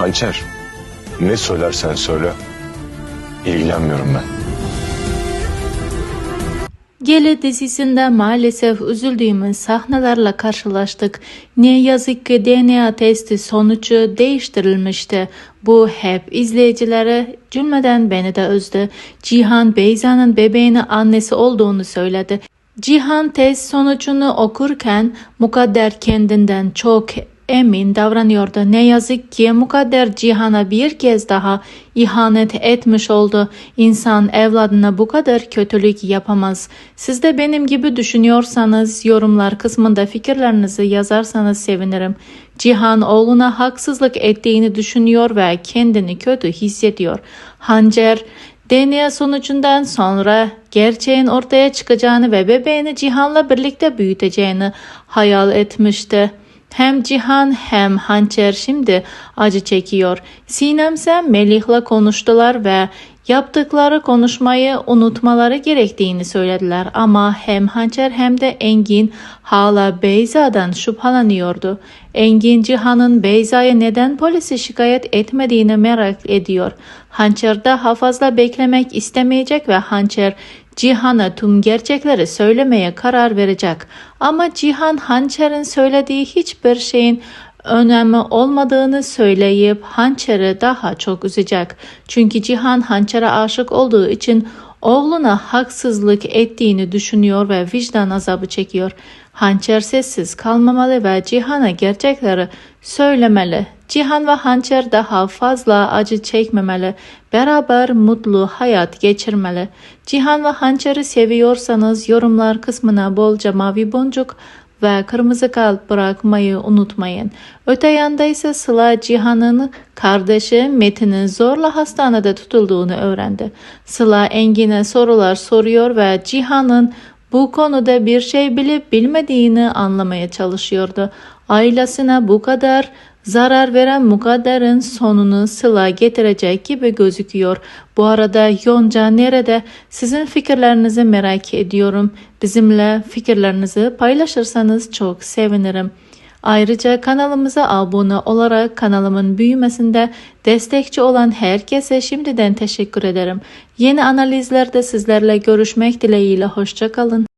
Hançer, ne söylersen söyle. İlgilenmiyorum ben. Gele dizisinde maalesef üzüldüğümüz sahnelerle karşılaştık. Ne yazık ki DNA testi sonucu değiştirilmişti. Bu hep izleyicilere cümleden beni de üzdü. Cihan Beyza'nın bebeğinin annesi olduğunu söyledi. Cihan test sonucunu okurken Mukadder kendinden çok emin davranıyordu. Ne yazık ki Mukadder Cihan'a bir kez daha ihanet etmiş oldu. İnsan evladına bu kadar kötülük yapamaz. Siz de benim gibi düşünüyorsanız yorumlar kısmında fikirlerinizi yazarsanız sevinirim. Cihan oğluna haksızlık ettiğini düşünüyor ve kendini kötü hissediyor. Hancer DNA sonucundan sonra gerçeğin ortaya çıkacağını ve bebeğini Cihan'la birlikte büyüteceğini hayal etmişti. Hem Cihan hem Hançer şimdi acı çekiyor. Sinemse Melih'le konuştular ve yaptıkları konuşmayı unutmaları gerektiğini söylediler. Ama hem Hançer hem de Engin hala Beyza'dan şüpheleniyordu. Engin Cihan'ın Beyza'ya neden polisi şikayet etmediğini merak ediyor. Hançer daha fazla beklemek istemeyecek ve Hançer Cihan'a tüm gerçekleri söylemeye karar verecek. Ama Cihan Hançer'in söylediği hiçbir şeyin önemi olmadığını söyleyip Hançer'i daha çok üzecek. Çünkü Cihan Hançer'e aşık olduğu için oğluna haksızlık ettiğini düşünüyor ve vicdan azabı çekiyor. Hançer sessiz kalmamalı ve Cihan'a gerçekleri söylemeli. Cihan ve Hançer daha fazla acı çekmemeli. Beraber mutlu hayat geçirmeli. Cihan ve Hançer'i seviyorsanız yorumlar kısmına bolca mavi boncuk ve kırmızı kalp bırakmayı unutmayın. Öte yanda ise Sıla Cihan'ın kardeşi Metin'in zorla hastanede tutulduğunu öğrendi. Sıla Engin'e sorular soruyor ve Cihan'ın bu konuda bir şey bilip bilmediğini anlamaya çalışıyordu. Ailesine bu kadar zarar veren Mukadder'in sonunu Sıla getirecek gibi gözüküyor. Bu arada Yonca nerede? Sizin fikirlerinizi merak ediyorum. Bizimle fikirlerinizi paylaşırsanız çok sevinirim. Ayrıca kanalımıza abone olarak kanalımın büyümesinde destekçi olan herkese şimdiden teşekkür ederim. Yeni analizlerde sizlerle görüşmek dileğiyle hoşçakalın.